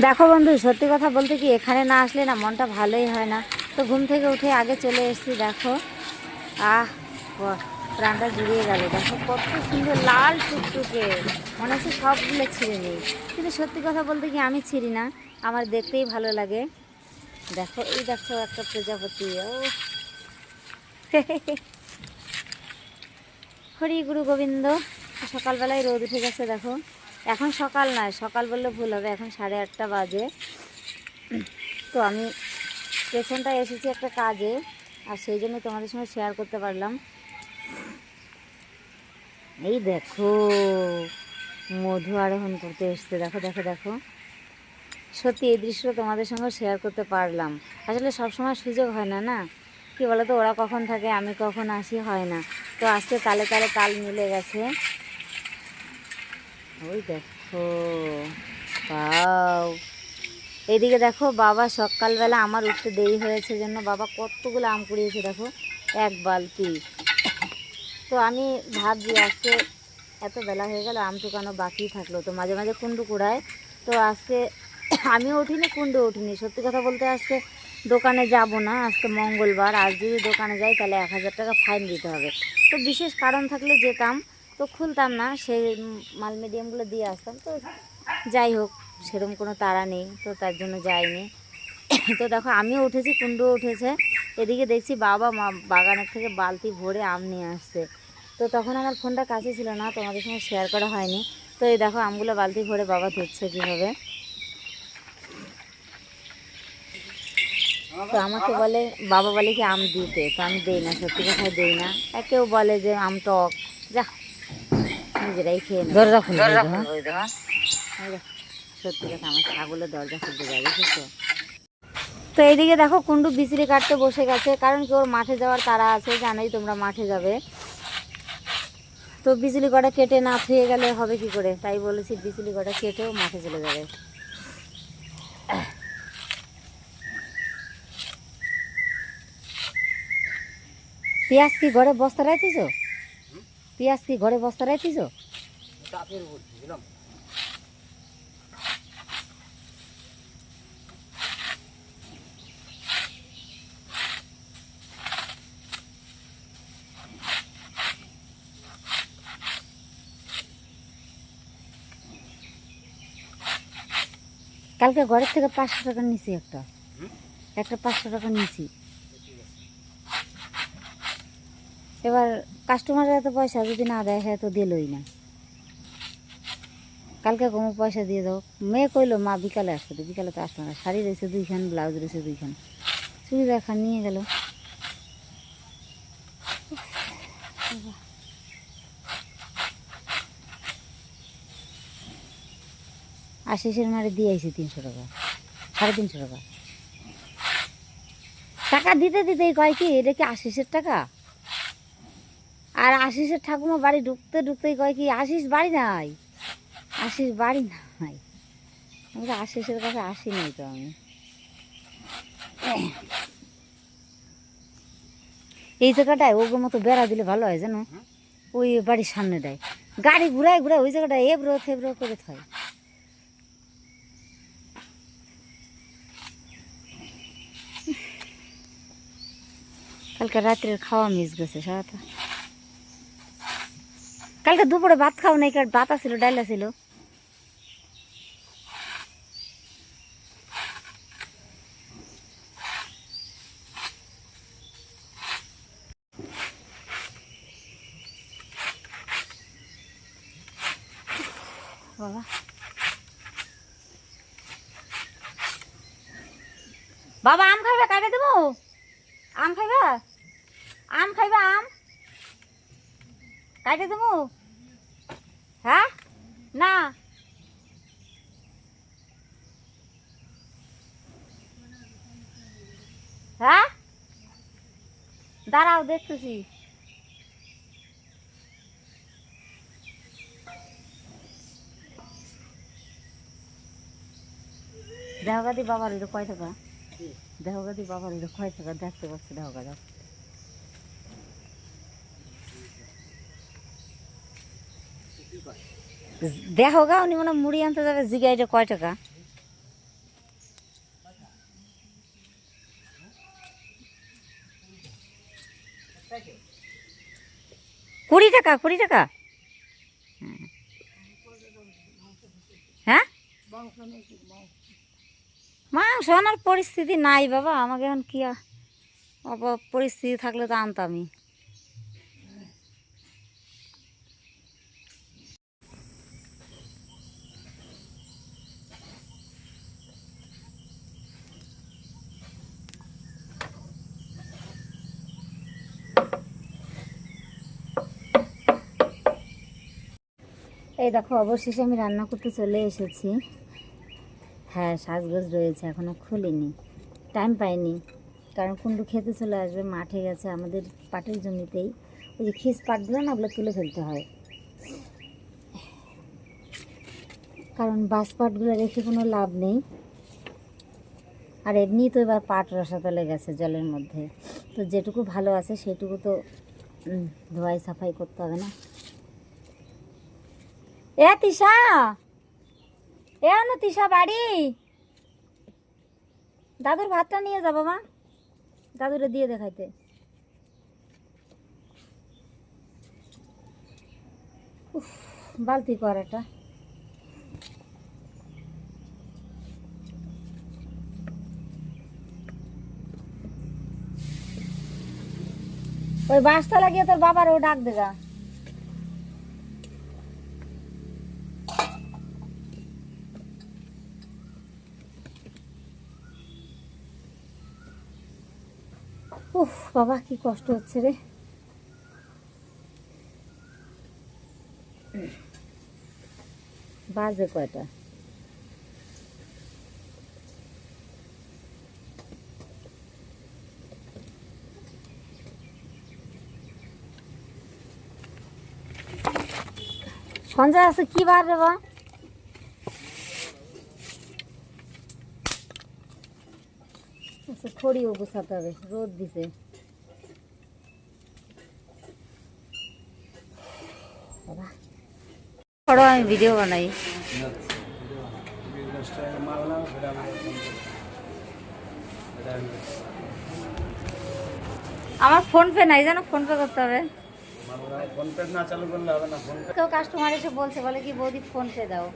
দেখো বন্ধু, সত্যি কথা বলতে কি, এখানে না আসলে না মনটা ভালোই হয় না। তো ঘুম থেকে উঠে আগে চলে এসেছি, দেখো। আহ প্রাণটা জুড়িয়ে গেল। দেখো কত সুন্দর লাল টুকটুকে। মনে হচ্ছে সবগুলো ছিঁড়ে নেই। কিন্তু সত্যি কথা বলতে কি, আমি ছিঁড়ি না। আমার দেখতেই ভালো লাগে। দেখো, এই দেখো একটা প্রজাপতি। ও। হরি গুরু গোবিন্দ, সকালবেলায় রোদ উঠে গেছে, দেখো। এখন সকাল নয়, সকাল বললে ভুল হবে, এখন সাড়ে আটটা বাজে। তো আমি স্টেশনটায় এসেছি একটা কাজে, আর সেই জন্য তোমাদের সঙ্গে শেয়ার করতে পারলাম। এই দেখো, মধু আরোহণ করতে এসছে। দেখো দেখো দেখো। সত্যি এই দৃশ্য তোমাদের সঙ্গে শেয়ার করতে পারলাম। আসলে সবসময় সুযোগ হয় না না? কি বলো তো ওরা কখন থাকে, আমি কখন আসি হয় না। তো আজকে তালে তালে তাল মিলে গেছে। ওই দেখো পাও এইদিকে দেখো, বাবা সকালবেলা আমার উঠতে দেরি হয়েছে জন্য বাবা কতগুলো আম কুড়িয়েছে দেখো, এক বালতি। তো আমি ভাবছি আজকে এত বেলা হয়ে গেল, আম টুকানো বাকি থাকল তো মাঝে মাঝে কুণ্ডু কুড়ায়। তো আজকে আমিও উঠিনি, কুণ্ডু উঠিনি। সত্যি কথা বলতে আজকে দোকানে যাব না, আজকে মঙ্গলবার। আজ যদি দোকানে যাই তাহলে এক হাজার টাকা ফাইন দিতে হবে। তো বিশেষ কারণ থাকলে যেতাম তো খুলতাম না, সেই মাল মিডিয়ামগুলো দিয়ে আসতাম। তো যাই হোক সেরকম কোনো তারা নেই, তো তার জন্য যাইনি। তো দেখো, আমিও উঠেছি কুণ্ডু উঠেছে। এদিকে দেখছি বাবা মা বাগানের থেকে বালতি ভরে আম নিয়ে আসছে। তো তখন আমার ফোনটা কাছে ছিল না, তোমাদের সঙ্গে শেয়ার করা হয়নি। তো এই দেখো, আমগুলো বালতি ভরে বাবা ধরছে কীভাবে। তো আমাকে বলে, বাবা বলে কি আম দিতে? তো আমি দেই না, সত্যি কথাই দেই না। কেউ বলে যে, আম টক। যা নিজেরাই খেয়ে দরজা খুলে দরজা হ্যাঁ। খুলে হ্যাঁ। সত্যি কথা আমার ছাগলের দরজা খুলতে যাবে বুঝেছ? তো এইদিকে দেখো কুন্ডু বিচড়ি কাটতে বসে গেছে কারণ কি ওর মাঠে যাওয়ার তারা আছে জানোই তোমরা মাঠে যাবে। তো বিজলি কটা কেটে না থুয়ে গেলে হবে কি করে? তাই বলেছি বিজলি কটা কেটেও মাঠে চলে যাবে। পেঁয়াজ কি ঘরে বস্তা রাখছিস পেঁয়াজ কি ঘরে বস্তা রাখছিস কালকে ঘরের থেকে পাঁচশো টাকা নিছি একটা। একটা পাঁচশো টাকা নিছি। এবার কাস্টমারের এত পয়সা যদি না দেয় হ্যাঁ তো দিলই না। কালকে কমো পয়সা দিয়ে দাও। মেয়ে কইলো, মা, বিকালে আসবে তো বিকালে তো আসবে না। শাড়ি রয়েছে দুইখান, ব্লাউজ রয়েছে দুইখান। চুড়িদার খান নিয়ে গেল। আশিসের মারে দিয়ে আইছি তিনশো টাকা, সাড়ে তিনশো টাকা। টাকা দিতে দিতেই কয় কি, এটা কি আশিসের টাকা? আর আশিসের ঠাকুমা বাড়ি ঢুকতে ঢুকতেই কয় কি, আশিস বাড়ি নাই? আশিস বাড়ি নাই। আমি তো আশিসের কাছে আসি নাই তো আমি। এই জায়গাটায় ওগুলোর মতো বেড়া দিলে ভালো হয় জানো? ওই বাড়ির সামনে দেয়। গাড়ি ঘুরায় ঘুরায় ওই জায়গাটা এবড়ো থেবড়ো করে থাকে কালকে রাত্রের খাওয়া মিস গেছে, সারাটা। কালকে দুপুরে ভাত খাও নাই ভাত ছিল ডাইলা ছিল বাবা। বাবা, আম খাইবা কাটে দেবো? আম খাইবা? আম খাইবা, আম? কাটে দেবো? হ্যাঁ? না। হ্যাঁ? দাঁড়াও দেখতেছি। দেহগাদি বাবার এটা কয় টাকা? দেহগাদি বাবার এটা কয় টাকা? দেখতে পাচ্ছি দেহগাদা। দেখো দেখো গা উনি মনে মুড়ি আনতে যাবে, জিগাইটা কয় টাকা? কুড়ি টাকা কুড়ি টাকা? হ্যাঁ? মাংস আনার পরিস্থিতি নাই বাবা, আমাকে এখন কি পরিস্থিতি থাকলে তো আনতামই। এই দেখো, অবশেষে আমি রান্না করতে চলে এসেছি। হ্যাঁ সাজগোজ রয়েছে এখনও খুলিনি। টাইম পাইনি, কারণ কুন্ডু খেতে চলে আসবে, মাঠে গেছে আমাদের পাটের জমিতেই। ওই যে খিস পাটগুলো না, ওগুলো তুলে ফেলতে হয়। কারণ বাস পাটগুলো রেখে কোনো লাভ নেই। আর এমনি তো এবার পাট রসাতলে গেছে জলের মধ্যে। তো যেটুকু ভালো আছে, সেটুকু তো ধোয়াই সাফাই করতে হবে না। এ তিশা। এ আনো তিশা বাড়ি। দাদুর ভাতটা নিয়ে যাব মা। দাদুরে দিয়ে দেখাইতে উফ, বালতি করাটা ওই বাসটা লাগিয়ে তোর বাবার ও ডাক দেগা। উফ বাবা কি কষ্ট হচ্ছে রে। বাজে কয়টা? সঞ্জয় আছে কি বার রে বা আচ্ছা খড়িও গোছাতে হবে, রোদ দিছে। বাবা। আমি ভিডিও বানাই। আমার ফোন পে নাই, জানো ফোন পে করতে হবে। কেউ কাস্টমার এসে বলছে, বলে কি, বৌদি ফোন পে দাও।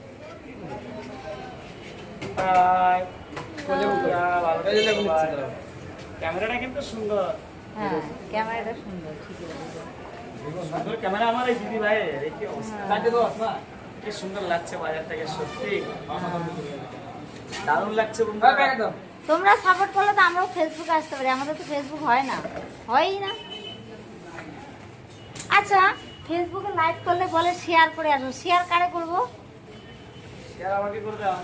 ক্যামেরাটা কিন্তু সুন্দর। হ্যাঁ ক্যামেরাটা সুন্দর ঠিকই সুন্দর ক্যামেরা আমার এই দিদি ভাই কি অবস্থা? কি সুন্দর লাগছে সত্যি। দারুণ লাগছে তোমরা সাপোর্ট করলে তো আমরাও ফেসবুকে আসতে পারি আমাদের তো ফেসবুক হয় না। হয়ই না। আচ্ছা ফেসবুকে লাইভ করলে বলে শেয়ার করে আসব শেয়ার কারে করব? শেয়ার আমাকে করে দাও।